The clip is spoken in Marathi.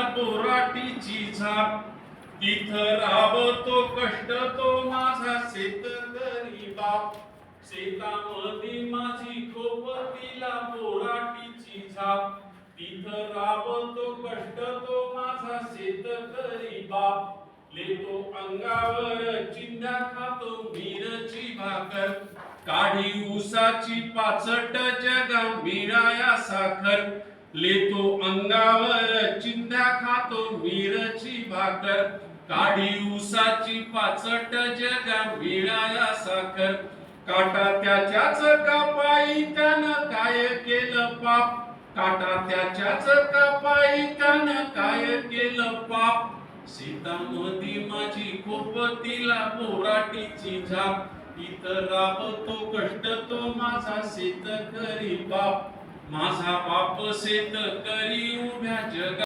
बोराटीची झाप. तिथ राबतो कष्ट तो माझा शेतकरी बाप. शेतामध्ये माझी खोपतीला बोराटीची झाप. तिथ राबतो कष्ट तो माझा शेतकरी बाप. लेतो अंगावर चिंध्या खातो मिरची भाकर. काढी ऊसाची पाचट जगा मिराया साखर. लेतो अंगावर चिंध्या भाकर काढी उसाची पाचट जगा मिळाला साखर. काटा त्याच्याच कापाई त्यानं काय केलं पाप? काटा त्याच्याच कापाई त्यानं काय केलं पाप? सीता सीतामधी माझी खोपतीला पोराटीची झाप. इतर राबतो कष्ट तो माझा शेतकरी बाप. माझा बाप शेतकरी उभ्या जगा